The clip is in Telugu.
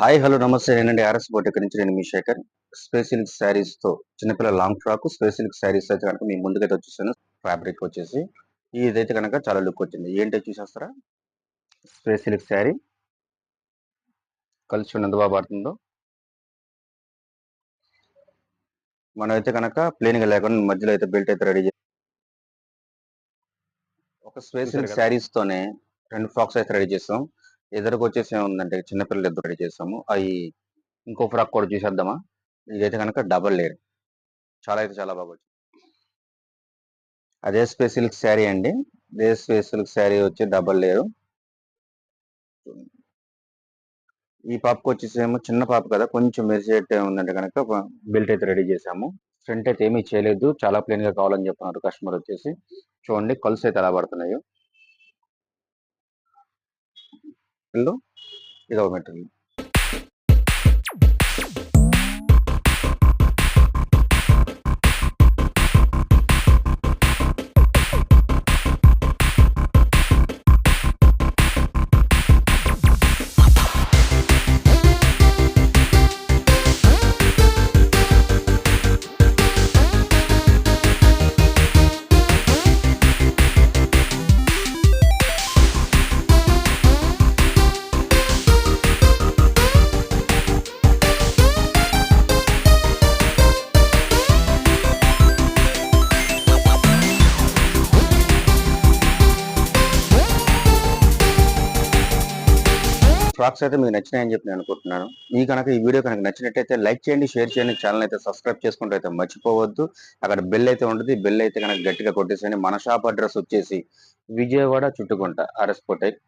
హాయ్ హలో నమస్తే. నేనండి ఆర్ఎస్ బోటెక్ నుంచి నేను మీ శేఖర్. స్పెసిల్క్ శారీస్తో చిన్నపిల్లల లాంగ్ ఫ్రాక్ స్పెసిల్క్ శారీస్ అయితే కనుక మీ ముందుకైతే వచ్చేసాను. ఫ్యాబ్రిక్ వచ్చేసి. ఇదైతే కనుక చాలా లుక్ వచ్చింది. ఏంటో చూసేస్తారా? స్పెసిల్క్ శారీ. కలిసి ఎంత బాగా పడుతుందో. మనం అయితే కనుక ప్లేన్గా లేకుండా మధ్యలో అయితే బెల్ట్ అయితే రెడీ చేసి ఒక స్పెసిల్క్? శారీస్ తోనే రెండు ఫ్రాక్స్ అయితే రెడీ చేస్తాం ఎదురుకు వచ్చేసి ఏముందంటే చిన్నపిల్లలు ఇద్దరు రెడీ చేసాము అవి ఇంకో ఫ్రాక్ కూడా చూసేద్దామా? ఇదైతే కనుక డబల్ లేయర్ చాలా అయితే చాలా బాగా వచ్చింది. అదే స్పెసిల్క్ శారీ అండి. అదే స్పెసిల్క్ శారీ వచ్చి డబల్ లేయరు ఈ పాపకు వచ్చేసి ఏమో చిన్న పాప కదా కొంచెం మెరిసేట్ ఉందంటే కనుక బెల్ట్ అయితే రెడీ చేసాము ఫ్రంట్ అయితే ఏమీ చేయలేదు. చాలా ప్లెయిన్గా కావాలని చెప్పినారు కస్టమర్ వచ్చేసి. చూడండి కలుసు అయితే ఎలా పడుతున్నాయో. ఇల్లు ఇదో మెటీరియల్ ఫ్రాక్స్ అయితే మీకు నచ్చినాయని చెప్పి నేను అనుకుంటున్నాను. మీ కనుక ఈ వీడియో కనుక నచ్చినట్టయితే లైక్ చేయండి షేర్ చేయండి ఛానల్ అయితే సబ్స్క్రైబ్ చేసుకుంటే అయితే మర్చిపోవద్దు. అక్కడ బెల్ అయితే ఉంటుంది. బెల్ అయితే కనుక గట్టిగా కొట్టేసేయండి. మన షాప్ అడ్రస్ వచ్చేసి విజయవాడ చుట్టుకుంట ఆర్ఎస్ కోటెక్